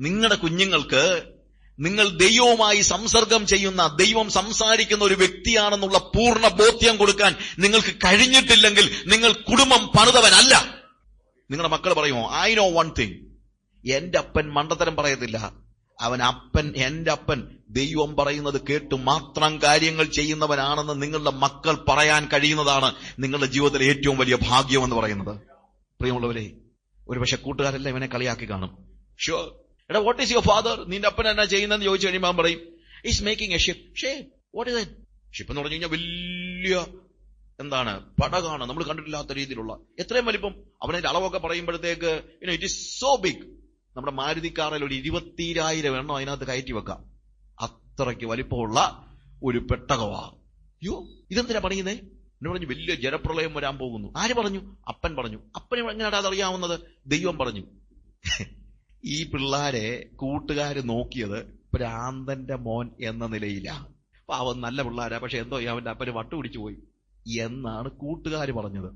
നിങ്ങളുടെ കുഞ്ഞുങ്ങൾക്ക് നിങ്ങൾ ദൈവവുമായി സംസർഗം ചെയ്യുന്ന ദൈവം സംസാരിക്കുന്ന ഒരു വ്യക്തിയാണെന്നുള്ള പൂർണ ബോധ്യം കൊടുക്കാൻ നിങ്ങൾക്ക് കഴിഞ്ഞിട്ടില്ലെങ്കിൽ നിങ്ങൾ കുടുംബം പണിതവനല്ല. നിങ്ങളുടെ മക്കൾ പറയുമോ ഐ നോ വൺ തിങ് എന്റെ അപ്പൻ മണ്ടത്തരം പറയത്തില്ല. അവൻ അപ്പൻ എന്റെ അപ്പൻ ദൈവം പറയുന്നത് കേട്ട് മാത്രം കാര്യങ്ങൾ ചെയ്യുന്നവനാണെന്ന് നിങ്ങളുടെ മക്കൾ പറയാൻ കഴിയുന്നതാണ് നിങ്ങളുടെ ജീവിതത്തിലെ ഏറ്റവും വലിയ ഭാഗ്യം എന്ന് പറയുന്നത്. പ്രിയമുള്ളവരെ ഒരുപക്ഷെ കൂട്ടുകാരെല്ലാം ഇവനെ കളിയാക്കി കാണും. ഷുവർ എടാ വാട്ട് ഈസ് യുവർ ഫാദർ നിന്റെ അപ്പൻ എന്നാ ചെയ്യുന്നതെന്ന് ചോദിച്ചു കഴിയുമ്പോൾ പറയും is making a ship she what is ship എന്ന് പറഞ്ഞു കഴിഞ്ഞാൽ വലിയ എന്താണ് പടകാണ്. നമ്മൾ കണ്ടിട്ടില്ലാത്ത രീതിയിലുള്ള. എത്രയും വലിപ്പം അവനതിന്റെ അളവൊക്കെ പറയുമ്പോഴത്തേക്ക് ഇറ്റ് ഇസ് സോ ബിഗ് നമ്മുടെ മാരുതി കാറിൽ ഒരു ഇരുപത്തിരായിരം എണ്ണം അതിനകത്ത് കയറ്റി വെക്കാം. അത്രയ്ക്ക് വലിപ്പമുള്ള ഒരു പെട്ടകവാ. അയ്യോ ഇതെന്തിനാ പണിയുന്നേ? എന്നെ പറഞ്ഞു വലിയ ജലപ്രളയം വരാൻ പോകുന്നു. ആര് പറഞ്ഞു? അപ്പൻ പറഞ്ഞു. അപ്പന് എങ്ങനെയാണ് അതറിയാവുന്നത് ദൈവം പറഞ്ഞു. ഈ പിള്ളാരെ കൂട്ടുകാര് നോക്കിയത് ഭ്രാന്തന്റെ മോൻ എന്ന നിലയിലാണ് അവൻ നല്ല പിള്ളാരാ പക്ഷെ എന്തോ അവന്റെ അപ്പന് വട്ടു പിടിച്ചു പോയി എന്നാണ് കൂട്ടുകാർ പറഞ്ഞത്.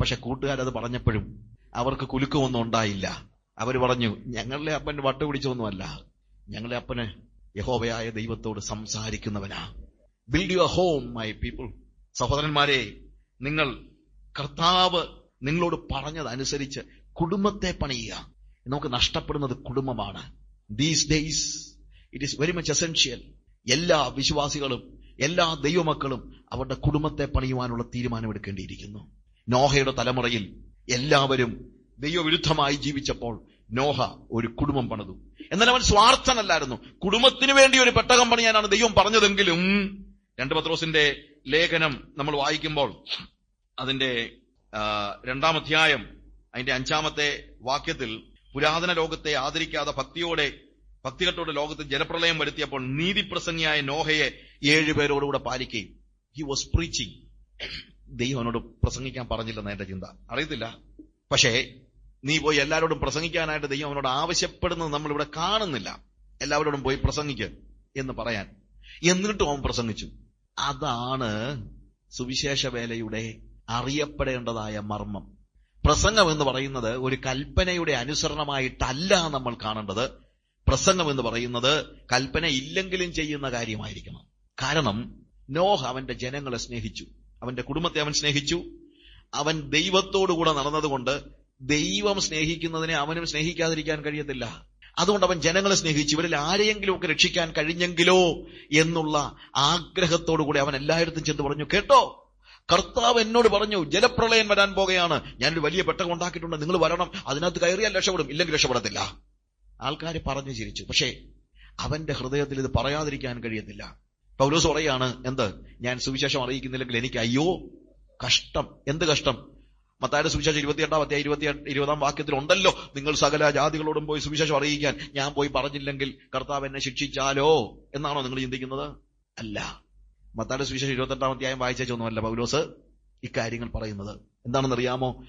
പക്ഷെ കൂട്ടുകാരത് പറഞ്ഞപ്പോഴും അവർക്ക് കുലുക്കമൊന്നും ഉണ്ടായില്ല. അവർ പറഞ്ഞു ഞങ്ങളുടെ അപ്പൻ വട്ടു പിടിച്ചൊന്നുമല്ല. ഞങ്ങളുടെ അപ്പന് യഹോവയായ ദൈവത്തോട് സംസാരിക്കുന്നവനാ. Build your home my people സഹോദരന്മാരെ നിങ്ങൾ കർത്താവ് നിങ്ങളോട് പറഞ്ഞതനുസരിച്ച് കുടുംബത്തെ പണിയുക. നമുക്ക് നഷ്ടപ്പെടുന്നത് കുടുംബമാണ്. These days it is very much essential എല്ലാ വിശ്വാസികളും എല്ലാ ദൈവമക്കളും അവരുടെ കുടുംബത്തെ പണിയുവാനുള്ള തീരുമാനമെടുക്കേണ്ടിയിരിക്കുന്നു. നോഹയുടെ തലമുറയിൽ എല്ലാവരും ദൈവവിരുദ്ധമായി ജീവിച്ചപ്പോൾ നോഹ ഒരു കുടുംബം പണിതു. എന്നാൽ അവൻ സ്വാർത്ഥനല്ലായിരുന്നു. കുടുംബത്തിന് വേണ്ടി ഒരു പെട്ടകം പണിയാനാണ് ദൈവം പറഞ്ഞതെങ്കിലും രണ്ട് പത്രോസിന്റെ ലേഖനം നമ്മൾ വായിക്കുമ്പോൾ അതിന്റെ രണ്ടാമധ്യായം അതിന്റെ അഞ്ചാമത്തെ വാക്യത്തിൽ പുരാതന ലോകത്തെ ആദരിക്കാതെ ഭക്തിയോടെ ഭക്തികെട്ടോടെ ലോകത്ത് ജനപ്രളയം വരുത്തിയപ്പോൾ നീതിപ്രസംഗിയായ നോഹയെ ഏഴുപേരോടുകൂടെ പാലിക്കുകയും. ഹി വാസ് പ്രീച്ചിങ് ദൈവം അവനോട് പ്രസംഗിക്കാൻ പറഞ്ഞില്ലെന്ന് എന്റെ ചിന്ത. അറിയത്തില്ല. പക്ഷേ നീ പോയി എല്ലാവരോടും പ്രസംഗിക്കാനായിട്ട് ദൈവം അവനോട് ആവശ്യപ്പെടുന്നത് നമ്മൾ ഇവിടെ കാണുന്നില്ല. എല്ലാവരോടും പോയി പ്രസംഗിക്ക് എന്ന് പറയാൻ. എന്നിട്ടും അവൻ പ്രസംഗിച്ചു. അതാണ് സുവിശേഷ വേലയുടെ അറിയപ്പെടേണ്ടതായ മർമ്മം. പ്രസംഗം എന്ന് പറയുന്നത് ഒരു കൽപ്പനയുടെ അനുസരണമായിട്ടല്ല നമ്മൾ കാണേണ്ടത്. പ്രസംഗം എന്ന് പറയുന്നത് കൽപ്പന ഇല്ലെങ്കിലും ചെയ്യുന്ന കാര്യമായിരിക്കണം. കാരണം നോഹ് അവന്റെ ജനങ്ങളെ സ്നേഹിച്ചു. അവന്റെ കുടുംബത്തെ അവൻ സ്നേഹിച്ചു. അവൻ ദൈവത്തോടുകൂടെ നടന്നതുകൊണ്ട് ദൈവം സ്നേഹിക്കുന്നതിനെ അവനും സ്നേഹിക്കാതിരിക്കാൻ കഴിയത്തില്ല. അതുകൊണ്ട് അവൻ ജനങ്ങളെ സ്നേഹിച്ചു. ഇവരിൽ ആരെയെങ്കിലും ഒക്കെ രക്ഷിക്കാൻ കഴിഞ്ഞെങ്കിലോ എന്നുള്ള ആഗ്രഹത്തോടു കൂടി അവൻ എല്ലായിടത്തും ചെന്ന് പറഞ്ഞു കേട്ടോ കർത്താവ് എന്നോട് പറഞ്ഞു ജലപ്രളയം വരാൻ പോകുകയാണ് ഞാനൊരു വലിയ പെട്ടകം ഉണ്ടാക്കിയിട്ടുണ്ട്. നിങ്ങൾ വരണം. അതിനകത്ത് കയറിയാൽ രക്ഷപ്പെടും. ഇല്ലെങ്കിൽ രക്ഷപ്പെടത്തില്ല. ആൾക്കാർ പറഞ്ഞു ചിരിച്ചു. പക്ഷേ അവന്റെ ഹൃദയത്തിൽ ഇത് പറയാതിരിക്കാൻ കഴിയത്തില്ല പൗലോസ് പറയാണ് എന്ത്? ഞാൻ സുവിശേഷം അറിയിക്കുന്നില്ലെങ്കിൽ എനിക്ക് അയ്യോ കഷ്ടം. എന്ത് കഷ്ടം? മത്തായുടെ സുവിശേഷം ഇരുപത്തിയെട്ടാം അധ്യായം ഇരുപത്തി ഇരുപതാം വാക്യത്തിൽ ഉണ്ടല്ലോ നിങ്ങൾ സകല ജാതികളോടും പോയി സുവിശേഷം അറിയിക്കാൻ ഞാൻ പോയി പറഞ്ഞില്ലെങ്കിൽ കർത്താവ് എന്നെ ശിക്ഷിച്ചാലോ? എന്നാണോ നിങ്ങൾ ചിന്തിക്കുന്നത്? അല്ല. മത്തായുടെ സുവിശേഷം ഇരുപത്തെട്ടാം അധ്യായം വായിച്ചൊന്നുമല്ല പൗലോസ് ഇക്കാര്യങ്ങൾ പറയുന്നത്. എന്താണെന്നറിയാമോ?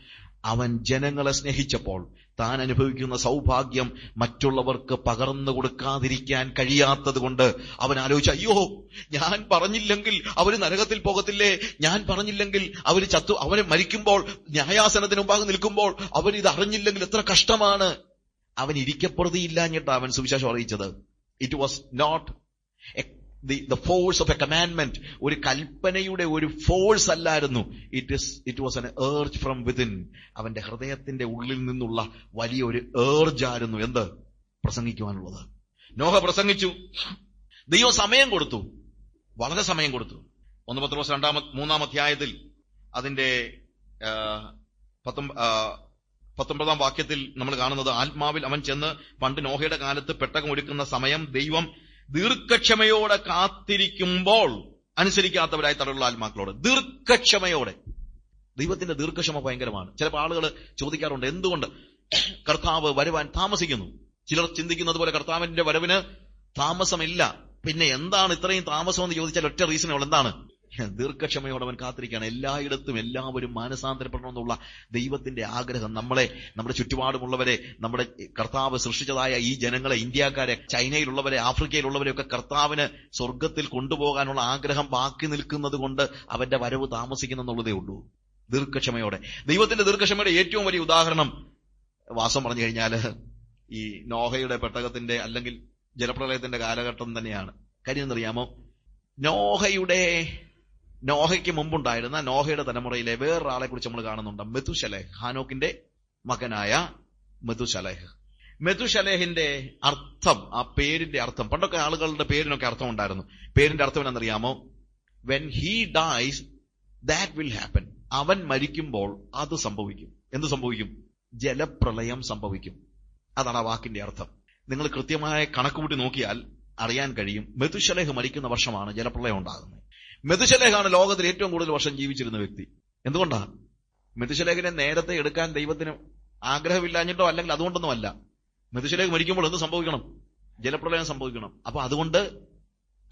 അവൻ ജനങ്ങളെ സ്നേഹിച്ചപ്പോൾ താൻ അനുഭവിക്കുന്ന സൗഭാഗ്യം മറ്റുള്ളവർക്ക് പകർന്നു കൊടുക്കാതിരിക്കാൻ കഴിയാത്തത് കൊണ്ട് അവൻ ആലോചിച്ചു അയ്യോ ഞാൻ പറഞ്ഞില്ലെങ്കിൽ അവർ നരകത്തിൽ പോകത്തില്ലേ? ഞാൻ പറഞ്ഞില്ലെങ്കിൽ അവർ ചത്തു അവന് മരിക്കുമ്പോൾ ന്യായാസനത്തിന് മുമ്പാകെ നിൽക്കുമ്പോൾ അവൻ ഇത് അറിഞ്ഞില്ലെങ്കിൽ എത്ര കഷ്ടമാണ്? അവൻ ഇരിക്കപ്പെടുത്തിയില്ലാഞ്ഞിട്ടാണ് അവൻ സുവിശേഷം അറിയിച്ചത്. It was not the the force of a commandment ഒരു കൽപ്പനയുടെ ഒരു ഫോഴ്സ് അല്ലായിരുന്നു. It is it was an urge from within അവന്റെ ഹൃദയത്തിന്റെ ഉള്ളിൽ നിന്നുള്ള വലിയ ഒരു ഏർജ് ആയിരുന്നു. എന്ത്? പ്രസംഗിക്കുവാനുള്ളത്. നോഹ പ്രസംഗിച്ചു. ദൈവം സമയം കൊടുത്തു. വളരെ സമയം കൊടുത്തു. ഒന്ന് പത്ത് ദിവസം രണ്ടാമ മൂന്നാം അധ്യായത്തിൽ അതിന്റെ പത്തൊമ്പതാം വാക്യത്തിൽ നമ്മൾ കാണുന്നത് ആത്മാവിൽ അവൻ ചെന്ന് പണ്ട് നോഹയുടെ കാലത്ത് പെട്ടകം ഒരുക്കുന്ന സമയം ദൈവം ദീർഘക്ഷമയോടെ കാത്തിരിക്കുമ്പോൾ അനുസരിക്കാത്തവരായി തടവുള്ള ആത്മാക്കളോട് ദീർഘക്ഷമയോടെ. ദൈവത്തിന്റെ ദീർഘക്ഷമ ഭയങ്കരമാണ്. ചിലപ്പോൾ ആളുകൾ ചോദിക്കാറുണ്ട് എന്തുകൊണ്ട് കർത്താവ് വരുവാൻ താമസിക്കുന്നു? ചിലർ ചിന്തിക്കുന്നത് പോലെ കർത്താവിന്റെ വരവിന് താമസമില്ല. പിന്നെ എന്താണ് ഇത്രയും താമസം എന്ന് ചോദിച്ചാൽ ഒറ്റ റീസൺ എന്താണ്? ദീർഘക്ഷമയോടെ അവൻ കാത്തിരിക്കുകയാണ്. എല്ലായിടത്തും എല്ലാവരും മാനസാന്തരപ്പെടണമെന്നുള്ള ദൈവത്തിന്റെ ആഗ്രഹം നമ്മളെ നമ്മുടെ ചുറ്റുപാടുമുള്ളവരെ നമ്മുടെ കർത്താവ് സൃഷ്ടിച്ചതായ ഈ ജനങ്ങളെ ഇന്ത്യക്കാരെ ചൈനയിലുള്ളവരെ ആഫ്രിക്കയിലുള്ളവരെ ഒക്കെ കർത്താവിന് സ്വർഗത്തിൽ കൊണ്ടുപോകാനുള്ള ആഗ്രഹം ബാക്കി നിൽക്കുന്നത് കൊണ്ട് അവന്റെ വരവ് താമസിക്കുന്നെന്നുള്ളതേ ഉള്ളൂ. ദീർഘക്ഷമയോടെ. ദൈവത്തിന്റെ ദീർഘക്ഷമയുടെ ഏറ്റവും വലിയ ഉദാഹരണം വാസം പറഞ്ഞു കഴിഞ്ഞാൽ ഈ നോഹയുടെ പെട്ടകത്തിന്റെ അല്ലെങ്കിൽ ജലപ്രളയത്തിന്റെ കാലഘട്ടം തന്നെയാണ്. കാര്യം എന്നറിയാമോ നോഹയുടെ നോഹയ്ക്ക് മുമ്പുണ്ടായിരുന്ന നോഹയുടെ തലമുറയിലെ വേറൊരാളെ കുറിച്ച് നമ്മൾ കാണുന്നുണ്ട്. മെതുശലേഹ് ഹാനോക്കിന്റെ മകനായ മെതുശലേഹ്. മെതുശലേഹിന്റെ അർത്ഥം ആ പേരിന്റെ അർത്ഥം പണ്ടൊക്കെ ആളുകളുടെ പേരിനൊക്കെ അർത്ഥം ഉണ്ടായിരുന്നു പേരിന്റെ അർത്ഥം എന്നറിയാമോ when he dies that will happen അവൻ മരിക്കുമ്പോൾ അത് സംഭവിക്കും. എന്ത് സംഭവിക്കും? ജലപ്രളയം സംഭവിക്കും. അതാണ് ആ വാക്കിന്റെ അർത്ഥം. നിങ്ങൾ കൃത്യമായ കണക്കുകൂട്ടി നോക്കിയാൽ അറിയാൻ കഴിയും. മെതുശലേഹ് മരിക്കുന്ന വർഷമാണ് ജലപ്രളയം ഉണ്ടാകുന്നത്. മെതുശലേഹാണ് ലോകത്തിൽ ഏറ്റവും കൂടുതൽ വർഷം ജീവിച്ചിരുന്ന വ്യക്തി. എന്തുകൊണ്ടാ? മെതുശലേഖനെ നേരത്തെ എടുക്കാൻ ദൈവത്തിന് ആഗ്രഹമില്ലാഞ്ഞിട്ടോ അല്ലെങ്കിൽ അതുകൊണ്ടൊന്നും അല്ല മെതുശലേഖ മരിക്കുമ്പോൾ എന്ത് സംഭവിക്കണം? ജലപ്രളയം സംഭവിക്കണം. അപ്പൊ അതുകൊണ്ട്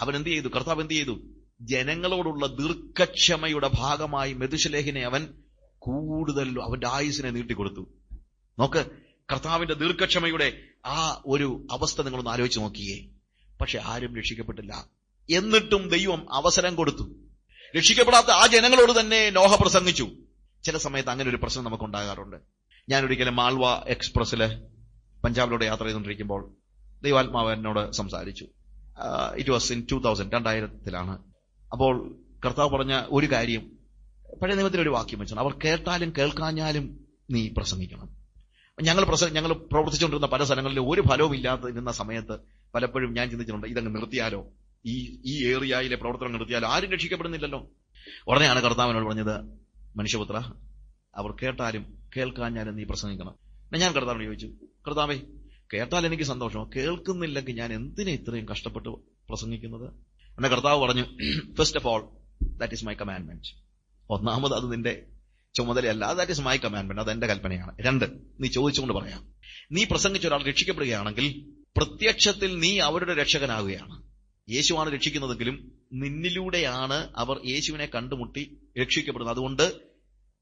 അവൻ എന്ത് ചെയ്തു? കർത്താവ് എന്ത് ചെയ്തു? ജനങ്ങളോടുള്ള ദീർഘക്ഷമയുടെ ഭാഗമായി മെതുശലേഖിനെ അവൻ കൂടുതൽ അവന്റെ ആയുസിനെ നീട്ടിക്കൊടുത്തു. നോക്ക് കർത്താവിന്റെ ദീർഘക്ഷമയുടെ ആ ഒരു അവസ്ഥ നിങ്ങളൊന്ന് ആലോചിച്ച് നോക്കിയേ. പക്ഷെ ആരും രക്ഷിക്കപ്പെട്ടില്ല. എന്നിട്ടും ദൈവം അവസരം കൊടുത്തു. രക്ഷിക്കപ്പെടാത്ത ആ ജനങ്ങളോട് തന്നെ നോഹ പ്രസംഗിച്ചു. ചില സമയത്ത് അങ്ങനെ ഒരു പ്രശ്നം നമുക്ക് ഉണ്ടാകാറുണ്ട് ഞാൻ ഒരിക്കലും മാൾവ എക്സ്പ്രസ്സിൽ പഞ്ചാബിലൂടെ യാത്ര ചെയ്തുകൊണ്ടിരിക്കുമ്പോൾ ദൈവാത്മാവ് എന്നോട് സംസാരിച്ചു. It was in two thousand രണ്ടായിരത്തിലാണ്. അപ്പോൾ കർത്താവ് പറഞ്ഞ ഒരു കാര്യം പഴയ നിയമത്തിൽ ഒരു വാക്യം വെച്ചാണ് അവർ കേട്ടാലും കേൾക്കാഞ്ഞാലും നീ പ്രസംഗിക്കണം. ഞങ്ങൾ പ്രസംഗം ഞങ്ങൾ പ്രവർത്തിച്ചുകൊണ്ടിരുന്ന പല സ്ഥലങ്ങളിലും ഒരു ഫലവും ഇല്ലാതിരുന്ന സമയത്ത് പലപ്പോഴും ഞാൻ ചിന്തിച്ചിട്ടുണ്ട് ഇതങ്ങ് നിർത്തിയാലോ? ഈ ഈ ഏറിയയിലെ പ്രവർത്തനം നടത്തിയാൽ ആരും രക്ഷിക്കപ്പെടുന്നില്ലല്ലോ. ഉടനെയാണ് കർത്താവിനോട് പറഞ്ഞത് മനുഷ്യപുത്ര അവർ കേട്ടാലും കേൾക്കാഞ്ഞാലും നീ പ്രസംഗിക്കണം. ഞാൻ കർത്താവിനോട് ചോദിച്ചു കർത്താവേ കേട്ടാൽ എനിക്ക് സന്തോഷം കേൾക്കുന്നില്ലെങ്കിൽ ഞാൻ എന്തിനാ ഇത്രയും കഷ്ടപ്പെട്ട് പ്രസംഗിക്കുന്നത്? എന്നെ കർത്താവ് പറഞ്ഞു first of all that is my commandment ഒന്നാമത് അത് നിന്റെ ചുമതലയല്ല ദാറ്റ് ഈസ് മൈ കമാൻഡ്മെന്റ് അത് എന്റെ കൽപ്പനയാണ്. രണ്ട് നീ ചോദിച്ചുകൊണ്ട് പറയാം. നീ പ്രസംഗിച്ച ഒരാൾ രക്ഷിക്കപ്പെടുകയാണെങ്കിൽ പ്രത്യക്ഷത്തിൽ നീ അവരുടെ രക്ഷകനാകുകയാണ്. യേശുവാണ് രക്ഷിക്കുന്നതെങ്കിലും നിന്നിലൂടെയാണ് അവർ യേശുവിനെ കണ്ടുമുട്ടി രക്ഷിക്കപ്പെടുന്നത്. അതുകൊണ്ട്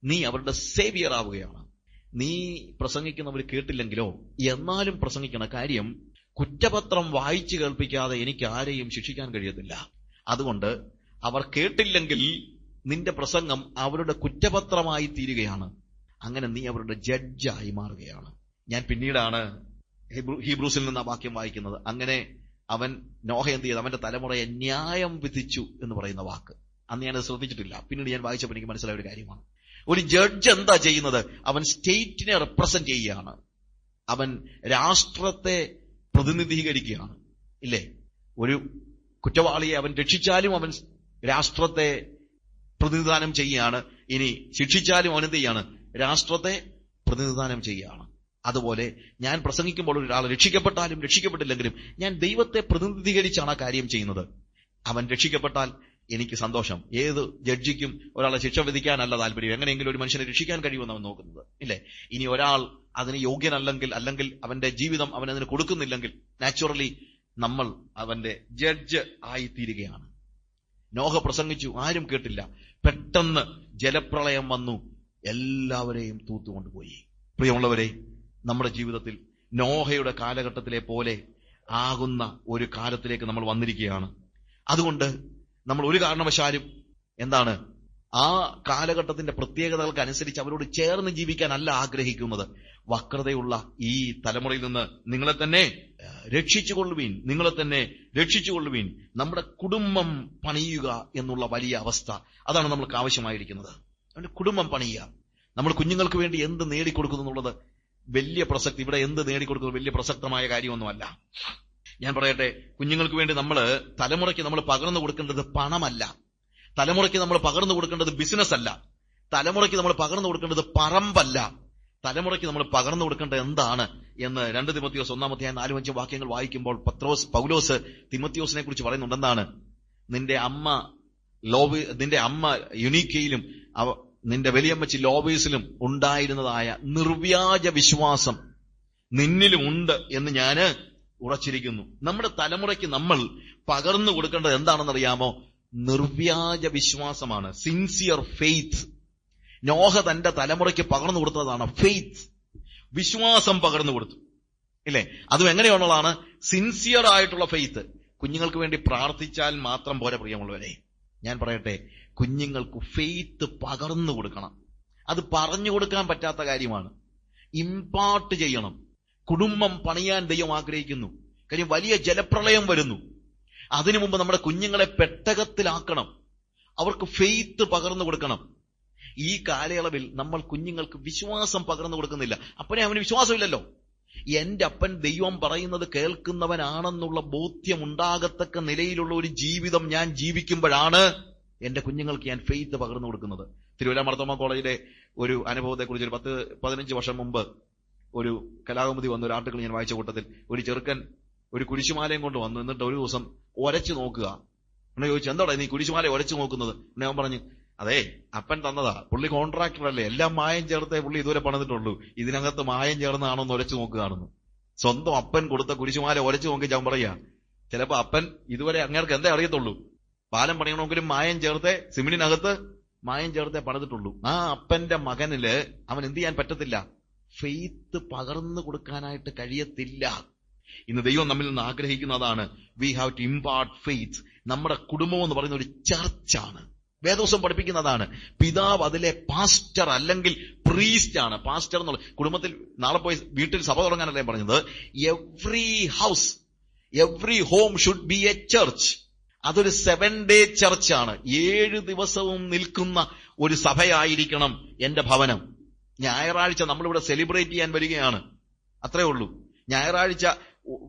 നീ അവരുടെ സേവിയർ ആവുകയാണ്. നീ പ്രസംഗിക്കുന്നവർ കേട്ടില്ലെങ്കിലോ എന്നാലും പ്രസംഗിക്കണ കാര്യം കുറ്റപത്രം വായിച്ചു കേൾപ്പിക്കാതെ എനിക്ക് ആരെയും ശിക്ഷിക്കാൻ കഴിയത്തില്ല. അതുകൊണ്ട് അവർ കേട്ടില്ലെങ്കിൽ നിന്റെ പ്രസംഗം അവരുടെ കുറ്റപത്രമായി തീരുകയാണ്. അങ്ങനെ നീ അവരുടെ ജഡ്ജായി മാറുകയാണ്. ഞാൻ പിന്നീടാണ് ഹീബ്രൂസിൽ നിന്ന് ആ വാക്യം വായിക്കുന്നത്. അങ്ങനെ അവൻ നോഹ എന്ത് ചെയ്തു? അവന്റെ തലമുറയെ ന്യായം വിധിച്ചു എന്ന് പറയുന്ന വാക്ക്. അന്ന് ഞാൻ ശ്രദ്ധിച്ചിട്ടില്ല. പിന്നീട് ഞാൻ വായിച്ചപ്പോൾ എനിക്ക് മനസ്സിലായ ഒരു കാര്യമാണ്. ഒരു ജഡ്ജ് എന്താ ചെയ്യുന്നത്? അവൻ സ്റ്റേറ്റിനെ റെപ്രസെന്റ് ചെയ്യുകയാണ്. അവൻ രാഷ്ട്രത്തെ പ്രതിനിധീകരിക്കുകയാണ്. ഇല്ലേ? ഒരു കുറ്റവാളിയെ അവൻ രക്ഷിച്ചാലും അവൻ രാഷ്ട്രത്തെ പ്രതിനിധാനം ചെയ്യുകയാണ്. ഇനി ശിക്ഷിച്ചാലും അവൻ എന്ത് ചെയ്യാണ് രാഷ്ട്രത്തെ പ്രതിനിധാനം ചെയ്യുകയാണ്. അതുപോലെ ഞാൻ പ്രസംഗിക്കുമ്പോൾ ഒരാൾ രക്ഷിക്കപ്പെട്ടാലും രക്ഷിക്കപ്പെട്ടില്ലെങ്കിലും ഞാൻ ദൈവത്തെ പ്രതിനിധീകരിച്ചാണ് ആ കാര്യം ചെയ്യുന്നത്. അവൻ രക്ഷിക്കപ്പെട്ടാൽ എനിക്ക് സന്തോഷം. ഏത് ജഡ്ജിക്കും ഒരാളെ ശിക്ഷ വിധിക്കാനല്ല താല്പര്യം. എങ്ങനെയെങ്കിലും ഒരു മനുഷ്യനെ രക്ഷിക്കാൻ കഴിയുമെന്ന് അവൻ നോക്കുന്നത്. ഇല്ലേ? ഇനി ഒരാൾ അതിന് യോഗ്യനല്ലെങ്കിൽ അല്ലെങ്കിൽ അവന്റെ ജീവിതം അവൻ അതിന് കൊടുക്കുന്നില്ലെങ്കിൽ നാച്ചുറലി നമ്മൾ അവന്റെ ജഡ്ജ് ആയിത്തീരുകയാണ്. നോഹ പ്രസംഗിച്ചു ആരും കേട്ടില്ല. പെട്ടെന്ന് ജലപ്രളയം വന്നു. എല്ലാവരെയും തൂത്തുകൊണ്ടുപോയി. പ്രിയമുള്ളവരെ നമ്മുടെ ജീവിതത്തിൽ നോഹയുടെ കാലഘട്ടത്തിലെ പോലെ ആകുന്ന ഒരു കാലത്തിലേക്ക് നമ്മൾ വന്നിരിക്കുകയാണ്. അതുകൊണ്ട് നമ്മൾ ഒരു കാരണവശാലും എന്താണ് ആ കാലഘട്ടത്തിന്റെ പ്രത്യേകതകൾക്ക് അനുസരിച്ച് അവരോട് ചേർന്ന് ജീവിക്കാനല്ല ആഗ്രഹിക്കുന്നത്. വക്രതയുള്ള ഈ തലമുറയിൽ നിന്ന് നിങ്ങളെ തന്നെ രക്ഷിച്ചുകൊള്ളുവീൻ. നിങ്ങളെ തന്നെ രക്ഷിച്ചുകൊള്ളുവീൻ. നമ്മുടെ കുടുംബം പണിയുക എന്നുള്ള വലിയ അവസ്ഥ അതാണ് നമ്മൾക്ക് ആവശ്യമായിരിക്കുന്നത്. അവന്റെ കുടുംബം പണിയുക. നമ്മൾ കുഞ്ഞുങ്ങൾക്ക് വേണ്ടി എന്ത് നേടിക്കൊടുക്കുന്നു എന്നുള്ളത് വലിയ പ്രസക്തി ഇവിടെ എന്ത് നേടിക്കൊടുക്കുന്നത് വലിയ പ്രസക്തമായ കാര്യമൊന്നുമല്ല. ഞാൻ പറയട്ടെ കുഞ്ഞുങ്ങൾക്ക് വേണ്ടി നമ്മൾ തലമുറയ്ക്ക് നമ്മൾ പകർന്നു കൊടുക്കേണ്ടത് പണമല്ല. തലമുറയ്ക്ക് നമ്മൾ പകർന്നു കൊടുക്കേണ്ടത് ബിസിനസ് അല്ല തലമുറയ്ക്ക് നമ്മൾ പകർന്നു കൊടുക്കേണ്ടത് പറമ്പല്ല. തലമുറയ്ക്ക് നമ്മൾ പകർന്നു കൊടുക്കേണ്ടത് എന്താണ് എന്ന് രണ്ട് തിമത്തിയോസ് ഒന്നാമത്തെ നാലും അഞ്ചും വാക്യങ്ങൾ വായിക്കുമ്പോൾ പത്രോസ് പൗലോസ് തിമത്തിയോസിനെ കുറിച്ച് പറയുന്നുണ്ട്. എന്താണ്? നിന്റെ അമ്മ ലോബി നിന്റെ അമ്മ യുനീക്കയിലും നിന്റെ വലിയമ്മച്ചി ലോബീസിലും ഉണ്ടായിരുന്നതായ നിർവ്യാജ വിശ്വാസം നിന്നിലും ഉണ്ട് എന്ന് ഞാൻ ഉറച്ചിരിക്കുന്നു. നമ്മുടെ തലമുറയ്ക്ക് നമ്മൾ പകർന്നു കൊടുക്കേണ്ടത് എന്താണെന്നറിയാമോ? നിർവ്യാജ വിശ്വാസമാണ്. സിൻസിയർ ഫെയ്ത്ത് നോഹ തന്റെ തലമുറയ്ക്ക് പകർന്നു കൊടുത്തതാണ് ഫെയ്ത്ത് വിശ്വാസം പകർന്നു കൊടുത്തു. ഇല്ലേ? അതും എങ്ങനെയുള്ളതാണ്? സിൻസിയർ ആയിട്ടുള്ള ഫെയ്ത്ത് കുഞ്ഞുങ്ങൾക്ക് വേണ്ടി പ്രാർത്ഥിച്ചാൽ മാത്രം പോരെ പ്രിയമുള്ളവരെ. ഞാൻ പറയട്ടെ കുഞ്ഞുങ്ങൾക്ക് ഫെയ്ത്ത് പകർന്നു കൊടുക്കണം. അത് പറഞ്ഞു കൊടുക്കാൻ പറ്റാത്ത കാര്യമാണ്. ഇമ്പാർട്ട് ചെയ്യണം. കുടുംബം പണിയാൻ ദൈവം ആഗ്രഹിക്കുന്നു. കാര്യം വലിയ ജലപ്രളയം വരുന്നു. അതിനു മുമ്പ് നമ്മുടെ കുഞ്ഞുങ്ങളെ പെട്ടകത്തിലാക്കണം. അവർക്ക് ഫെയ്ത്ത് പകർന്നു കൊടുക്കണം. ഈ കാലയളവിൽ നമ്മൾ കുഞ്ഞുങ്ങൾക്ക് വിശ്വാസം പകർന്നു കൊടുക്കുന്നില്ല. അപ്പനെ അവന് വിശ്വാസമില്ലല്ലോ. എന്റെ അപ്പൻ ദൈവം പറയുന്നത് കേൾക്കുന്നവനാണെന്നുള്ള ബോധ്യം ഉണ്ടാകത്തക്ക നിലയിലുള്ള ഒരു ജീവിതം ഞാൻ ജീവിക്കുമ്പോഴാണ് എന്റെ കുഞ്ഞുങ്ങൾക്ക് ഞാൻ ഫെയ്ത്ത് പകർന്നു കൊടുക്കുന്നത്. തിരുവല്ല മർത്തോമ കോളേജിലെ ഒരു അനുഭവത്തെക്കുറിച്ച് ഒരു പത്ത് പതിനഞ്ച് വർഷം മുമ്പ് ഒരു കലാകൗമുദി വന്ന ഒരു ആർട്ടിക്കിൾ ഞാൻ വായിച്ച കൂട്ടത്തിൽ ഒരു ചെറുക്കൻ ഒരു കുരിശുമാലയും കൊണ്ട് വന്നു എന്നിട്ട് ഒരു ദിവസം ഒരച്ചു നോക്കുക. എന്നെ ചോദിച്ചു എന്താടാ നീ കുരിശുമാല ഒരച്ചു നോക്കുന്നത്? എന്നെ അവൻ പറഞ്ഞു അതെ അപ്പൻ തന്നതാ. പുള്ളി കോൺട്രാക്ടർ അല്ലേ എല്ലാം മായം ചേർത്തേ പുള്ളി ഇതുവരെ പണിതിട്ടുള്ളൂ. ഇതിനകത്ത് മായം ചേർന്നാണോ എന്ന് ഒരച്ചു നോക്കുകയാണെന്ന് സ്വന്തം അപ്പൻ കൊടുത്ത കുരിശുമാല ഉരച്ചു നോക്കി ഞാൻ പറയാ ചിലപ്പോ അപ്പൻ ഇതുവരെ അങ്ങേർക്ക് എന്തേ അറിയത്തുള്ളൂ? പാലം പണിയണമെങ്കിലും മായം ചേർത്തേ സിമിനിനകത്ത് മായം ചേർത്തേ പണിതിട്ടുള്ളൂ. ആ അപ്പന്റെ മകനിൽ അവൻ എന്ത് ചെയ്യാൻ പറ്റത്തില്ല? ഫെയ്ത്ത് പകർന്നു കൊടുക്കാനായിട്ട് കഴിയത്തില്ല. ഇന്ന് ദൈവം നമ്മിൽ നിന്ന് ആഗ്രഹിക്കുന്നതാണ് we have to impart faith നമ്മുടെ കുടുംബം എന്ന് പറയുന്ന ഒരു ചർച്ചാണ്. വേദോസം പഠിപ്പിക്കുന്നതാണ്. പിതാവ് അതിലെ പാസ്റ്റർ അല്ലെങ്കിൽ പ്രീസ്റ്റ് ആണ് പാസ്റ്റർ എന്നുള്ള കുടുംബത്തിൽ നാളെ പോയി വീട്ടിൽ സഭ തുടങ്ങാനല്ലേ പറഞ്ഞത്? Every house every home should be a church അതൊരു സെവൻ ഡേ ചർച്ച് ആണ്. ഏഴ് ദിവസവും നിൽക്കുന്ന ഒരു സഭയായിരിക്കണം എന്റെ ഭവനം. ഞായറാഴ്ച നമ്മളിവിടെ സെലിബ്രേറ്റ് ചെയ്യാൻ വരികയാണ്. അത്രേ ഉള്ളൂ. ഞായറാഴ്ച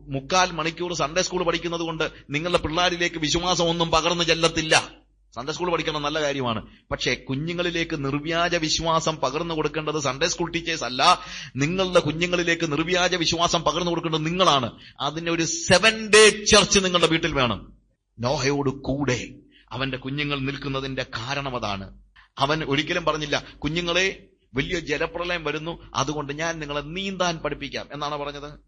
മുക്കാൽ മണിക്കൂർ സൺഡേ സ്കൂൾ പഠിക്കുന്നത് കൊണ്ട് നിങ്ങളുടെ പിള്ളേരിലേക്ക് വിശ്വാസം ഒന്നും പകർന്നു ചെല്ലത്തില്ല. സൺഡേ സ്കൂൾ പഠിക്കണം നല്ല കാര്യമാണ്. പക്ഷേ കുഞ്ഞുങ്ങളിലേക്ക് നിർവ്യാജ വിശ്വാസം പകർന്നു കൊടുക്കേണ്ടത് സൺഡേ സ്കൂൾ ടീച്ചേഴ്സ് അല്ല. നിങ്ങളുടെ കുഞ്ഞുങ്ങളിലേക്ക് നിർവ്യാജ വിശ്വാസം പകർന്നു കൊടുക്കേണ്ടത് നിങ്ങളാണ്. അതിന് ഒരു സെവൻ ഡേ ചർച്ച് നിങ്ങളുടെ വീട്ടിൽ വേണം. നോഹയോട് കൂടെ അവന്റെ കുഞ്ഞുങ്ങൾ നിൽക്കുന്നതിന്റെ കാരണം അതാണ്. അവൻ ഒരിക്കലും പറഞ്ഞില്ല കുഞ്ഞുങ്ങളെ വലിയ ജലപ്രളയം വരുന്നു അതുകൊണ്ട് ഞാൻ നിങ്ങളെ നീന്താൻ പഠിപ്പിക്കാം. എന്നാണ് പറഞ്ഞത്?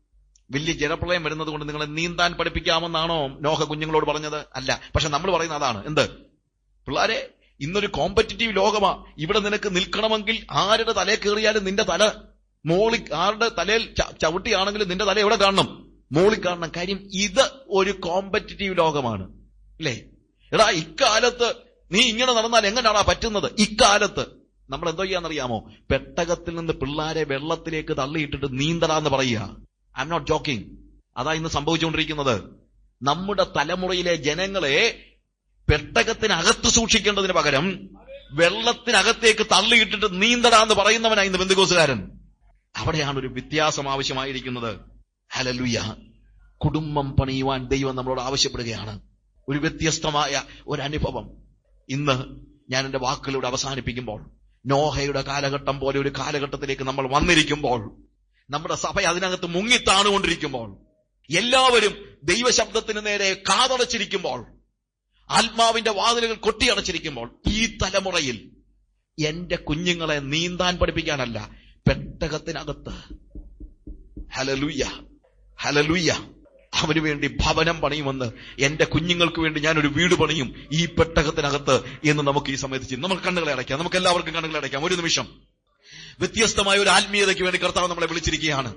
വലിയ ജലപ്രളയം വരുന്നത് കൊണ്ട് നിങ്ങളെ നീന്താൻ പഠിപ്പിക്കാമെന്നാണോ നോഹ കുഞ്ഞുങ്ങളോട് പറഞ്ഞത്? അല്ല. പക്ഷെ നമ്മൾ പറയുന്ന അതാണ്. എന്ത്? പിള്ളാരെ ഇന്നൊരു കോമ്പറ്റിറ്റീവ് ലോകമാ. ഇവിടെ നിനക്ക് നിൽക്കണമെങ്കിൽ ആരുടെ തലയിൽ കയറിയാലും നിന്റെ തല മോളി ആരുടെ തലയിൽ ചവിട്ടിയാണെങ്കിലും നിന്റെ തല എവിടെ കാണണം? മോളി കാണണം. കാര്യം ഇത് ഒരു കോമ്പറ്റിറ്റീവ് ലോകമാണ്. അല്ലേ? എടാ ഇക്കാലത്ത് നീ ഇങ്ങനെ നടന്നാൽ എങ്ങനെയാണാ പറ്റുന്നത്? ഇക്കാലത്ത്. നമ്മൾ എന്തോ ചെയ്യാന്നറിയാമോ? പെട്ടകത്തിൽ നിന്ന് പിള്ളാരെ വെള്ളത്തിലേക്ക് തള്ളിയിട്ടിട്ട് നീന്തലാന്ന് പറയുക. ഐ എം നോട്ട് ജോക്കിംഗ് അതാ ഇന്ന് സംഭവിച്ചുകൊണ്ടിരിക്കുന്നത്. നമ്മുടെ തലമുറയിലെ ജനങ്ങളെ പെട്ടകത്തിനകത്ത് സൂക്ഷിക്കേണ്ടതിന് പകരം വെള്ളത്തിനകത്തേക്ക് തള്ളിയിട്ടിട്ട് നീന്തടാന്ന് പറയുന്നവനാ ഇന്ന് ബന്ധുക്കോസുകാരൻ അവിടെയാണ് ഒരു വ്യത്യാസം ആവശ്യമായിരിക്കുന്നത്. ഹലലുയ കുടുംബം പണിയുവാൻ ദൈവം നമ്മളോട് ആവശ്യപ്പെടുകയാണ്. ഒരു വ്യത്യസ്തമായ ഒരു അനുഭവം ഇന്ന് ഞാൻ എന്റെ വാക്കുകളിലൂടെ അവസാനിപ്പിക്കുമ്പോൾ നോഹയുടെ കാലഘട്ടം പോലെ ഒരു കാലഘട്ടത്തിലേക്ക് നമ്മൾ വന്നിരിക്കുമ്പോൾ നമ്മുടെ സഭ അതിനകത്ത് മുങ്ങിത്താണുകൊണ്ടിരിക്കുമ്പോൾ എല്ലാവരും ദൈവശബ്ദത്തിന് നേരെ കാതടച്ചിരിക്കുമ്പോൾ ആത്മാവിന്റെ വാതിലുകൾ കൊട്ടിയടച്ചിരിക്കുമ്പോൾ ഈ തലമുറയിൽ എന്റെ കുഞ്ഞുങ്ങളെ നീന്താൻ പഠിപ്പിക്കാനല്ല പെട്ടകത്തിനകത്ത്. ഹലലുയ്യ ഹലലുയ്യ അവന് വേണ്ടി ഭവനം പണിയുമെന്ന് എന്റെ കുഞ്ഞുങ്ങൾക്ക് വേണ്ടി ഞാൻ ഒരു വീട് പണിയും ഈ പെട്ടകത്തിനകത്ത് എന്ന് നമുക്ക് ഈ സമയത്ത് ചെയ്യും നമുക്ക് കണ്ണുകളെ അടയ്ക്കാം. നമുക്ക് എല്ലാവർക്കും കണ്ണുകളെ അടയ്ക്കാം. ഒരു നിമിഷം. വ്യത്യസ്തമായ ഒരു ആത്മീയതയ്ക്ക് വേണ്ടി കർത്താവ് നമ്മളെ വിളിച്ചിരിക്കുകയാണ്.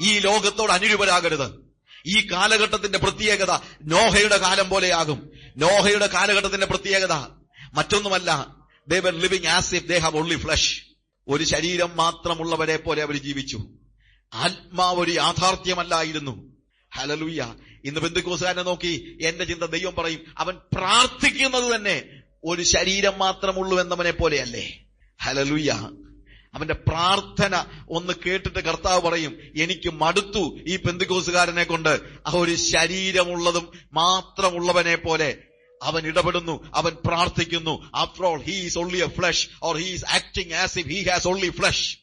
ഈ ലോകത്തോട് അനുരൂപരാകരുത്. ഈ കാലഘട്ടത്തിന്റെ പ്രത്യേകത നോഹയുടെ കാലം പോലെയാകും. നോഹയുടെ കാലഘട്ടത്തിന്റെ പ്രത്യേകത മറ്റൊന്നുമല്ല. They living as if they have only flesh ഒരു ശരീരം മാത്രമുള്ളവരെ പോലെ അവർ ജീവിച്ചു. ആത്മാവ് ഒരു യാഥാർത്ഥ്യമല്ലായിരുന്നു. ഹലലുയ്യ ഇന്ന് ബന്ധുക്കോസുകാരനെ നോക്കി എന്റെ ചിന്ത ദൈവം പറയും അവൻ പ്രാർത്ഥിക്കുന്നത് തന്നെ ഒരു ശരീരം മാത്രമുള്ളൂ എന്നവനെ പോലെയല്ലേ? ഹലലുയ്യ അവന്റെ പ്രാർത്ഥന ഒന്ന് കേട്ടിട്ട് കർത്താവ് പറയും എനിക്ക് മടുത്തു ഈ പെന്തുകോസുകാരനെ കൊണ്ട്. ആ ഒരു ശരീരമുള്ളതും മാത്രമുള്ളവനെ പോലെ അവൻ ഇടപെടുന്നു അവൻ പ്രാർത്ഥിക്കുന്നു. After all he's only a flesh or he's acting as if he has only flesh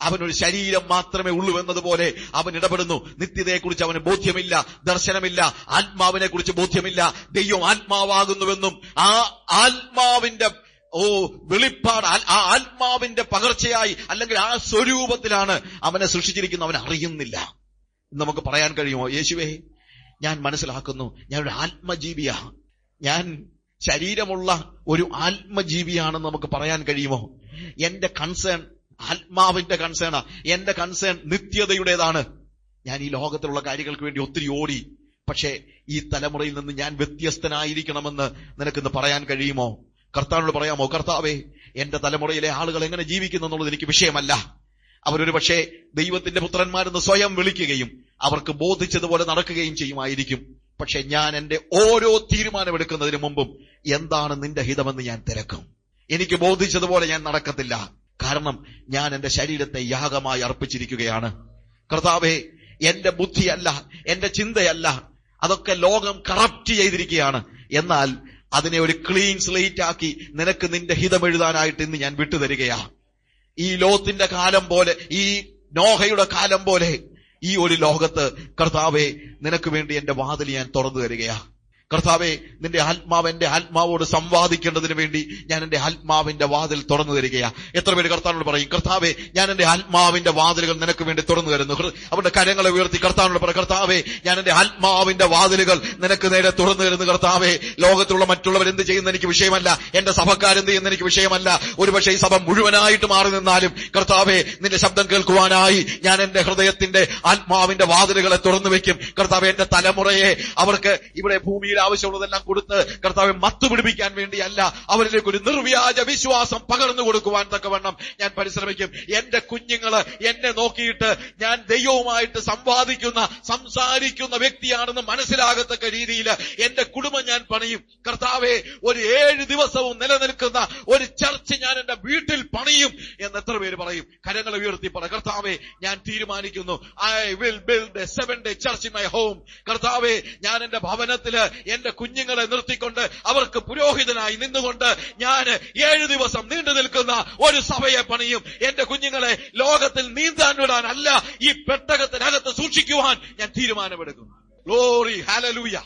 അവനൊരു ശരീരം മാത്രമേ ഉള്ളൂ എന്നതുപോലെ അവൻ ഇടപെടുന്നു. നിത്യതയെക്കുറിച്ച് അവന് ബോധ്യമില്ല ദർശനമില്ല ആത്മാവിനെ കുറിച്ച് ബോധ്യമില്ല. ദൈവം ആത്മാവാകുന്നുവെന്നും ആ ആത്മാവിന്റെ ഓ വെളിപ്പാട്. ആ ആത്മാവിന്റെ പകർച്ചയായി അല്ലെങ്കിൽ ആ സ്വരൂപത്തിലാണ് അവനെ സൃഷ്ടിച്ചിരിക്കുന്നത്. അവൻ അറിയുന്നില്ല. നമുക്ക് പറയാൻ കഴിയുമോ? യേശുവേ ഞാൻ മനസ്സിലാക്കുന്നു. ഞാൻ ഒരു ആത്മജീവിയാ. ഞാൻ ശരീരമുള്ള ഒരു ആത്മജീവിയാണെന്ന് നമുക്ക് പറയാൻ കഴിയുമോ? എന്റെ കൺസേൺ ആത്മാവിന്റെ കൺസേണാ എന്റെ കൺസേൺ നിത്യതയുടേതാണ്. ഞാൻ ഈ ലോകത്തിലുള്ള കാര്യങ്ങൾക്ക് വേണ്ടി ഒത്തിരി ഓടി. പക്ഷേ ഈ തലമുറയിൽ നിന്ന് ഞാൻ വ്യത്യസ്തനായിരിക്കണമെന്ന് നിനക്കിന്ന് പറയാൻ കഴിയുമോ? കർത്താവിനോട് പറയാമോ കർത്താവേ എന്റെ തലമുറയിലെ ആളുകൾ എങ്ങനെ ജീവിക്കുന്നു എന്നുള്ളത് എനിക്ക് വിഷയമല്ല. അവരൊരു പക്ഷേ ദൈവത്തിന്റെ പുത്രന്മാരെന്ന് സ്വയം വിളിക്കുകയും അവർക്ക് ബോധിച്ചതുപോലെ നടക്കുകയും ചെയ്യുമായിരിക്കും. പക്ഷെ ഞാൻ എന്റെ ഓരോ തീരുമാനമെടുക്കുന്നതിന് മുമ്പും എന്താണ് നിന്റെ ഹിതമെന്ന് ഞാൻ തിരക്കും. എനിക്ക് ബോധിച്ചതുപോലെ ഞാൻ നടക്കത്തില്ല. കാരണം ഞാൻ എന്റെ ശരീരത്തെ യാഗമായി അർപ്പിച്ചിരിക്കുകയാണ്. കർത്താവേ എന്റെ ബുദ്ധിയല്ല എന്റെ ചിന്തയല്ല അതൊക്കെ ലോകം കറപ്റ്റ് ചെയ്തിരിക്കുകയാണ്. എന്നാൽ അതിനെ ഒരു ക്ലീൻ സ്ലേറ്റ് ആക്കി നിനക്ക് നിന്റെ ഹിതം എഴുതാനായിട്ട് ഇന്ന് ഞാൻ വിട്ടുതരികയാ. ഈ ലോത്തിന്റെ കാലം പോലെ ഈ നോഹയുടെ കാലം പോലെ ഈ ഒരു ലോകത്ത് കർത്താവെ നിനക്ക് വേണ്ടി എന്റെ വാതിൽ ഞാൻ തുറന്നു തരികയാ കർത്താവെ നിന്റെ ആത്മാവ് എന്റെ ആത്മാവോട് സംവാദിക്കേണ്ടതിന് വേണ്ടി ഞാൻ എന്റെ ആത്മാവിന്റെ വാതിൽ തുറന്നു തരികയാ. എത്ര പേര് കർത്താവിനോട് പറയും കർത്താവെ ഞാൻ എന്റെ ആത്മാവിന്റെ വാതിലുകൾ നിനക്ക് വേണ്ടി തുറന്നു തരുന്നു. അവരുടെ കരങ്ങളെ ഉയർത്തി കർത്താവിനോട് പറ കർത്താവെ ഞാൻ എന്റെ ആത്മാവിന്റെ വാതിലുകൾ നിനക്ക് നേരെ തുറന്നു തരുന്നു കർത്താവെ. ലോകത്തിലുള്ള മറ്റുള്ളവർ എന്ത് ചെയ്യുന്ന എനിക്ക് വിഷയമല്ല. എന്റെ സഭക്കാരെന്ത് ചെയ്യുന്ന എനിക്ക് വിഷയമല്ല. ഒരുപക്ഷെ ഈ സഭ മുഴുവനായിട്ട് മാറി നിന്നാലും കർത്താവെ നിന്റെ ശബ്ദം കേൾക്കുവാനായി ഞാൻ എന്റെ ഹൃദയത്തിന്റെ ആത്മാവിന്റെ വാതിലുകളെ തുറന്നു വെക്കും. കർത്താവെ എന്റെ തലമുറയെ അവർക്ക് ഇവിടെ ഭൂമിയിൽ ആവശ്യമുള്ളതെല്ലാം കൊടുത്ത് കർത്താവെ മത്തുപിടിപ്പിക്കാൻ വേണ്ടിയല്ല അവരിലേക്ക് ഒരു നിർവ്യാജ വിശ്വാസം പകർന്നു കൊടുക്കുവാൻ തക്കവണ്ണം ഞാൻ പരിശ്രമിക്കും. എന്റെ കുഞ്ഞുങ്ങൾ എന്നെ നോക്കിയിട്ട് ഞാൻ ദൈവവുമായിട്ട് സംവാദിക്കുന്ന സംസാരിക്കുന്ന വ്യക്തിയാണെന്ന് മനസ്സിലാകത്തക്ക രീതിയിൽ എന്റെ കുടുംബം ഞാൻ പണിയും. കർത്താവെ ഒരു ഏഴ് ദിവസവും നിലനിൽക്കുന്ന ഒരു ചർച്ച് ഞാൻ എന്റെ വീട്ടിൽ പണിയും എന്ന് എത്ര പേര് പറയും? കരങ്ങൾ ഉയർത്തി പറ കർത്താവെ ഞാൻ തീരുമാനിക്കുന്നു. I will build a seven day church in my home കർത്താവെ ഞാൻ എന്റെ ഭവനത്തിൽ എന്റെ കുഞ്ഞുങ്ങളെ നിർത്തിക്കൊണ്ട് അവർക്ക് പുരോഹിതനായി നിന്നുകൊണ്ട് ഞാൻ ഏഴു ദിവസം നീണ്ടു നിൽക്കുന്ന ഒരു സഭയെ പണിയും എന്റെ കുഞ്ഞുങ്ങളെ ലോകത്തിൽ നീന്താൻ അല്ല ഈ പെട്ടകത്തിനകത്ത് സൂക്ഷിക്കുവാൻ ഞാൻ തീരുമാനമെടുക്കുന്നു. Glory hallelujah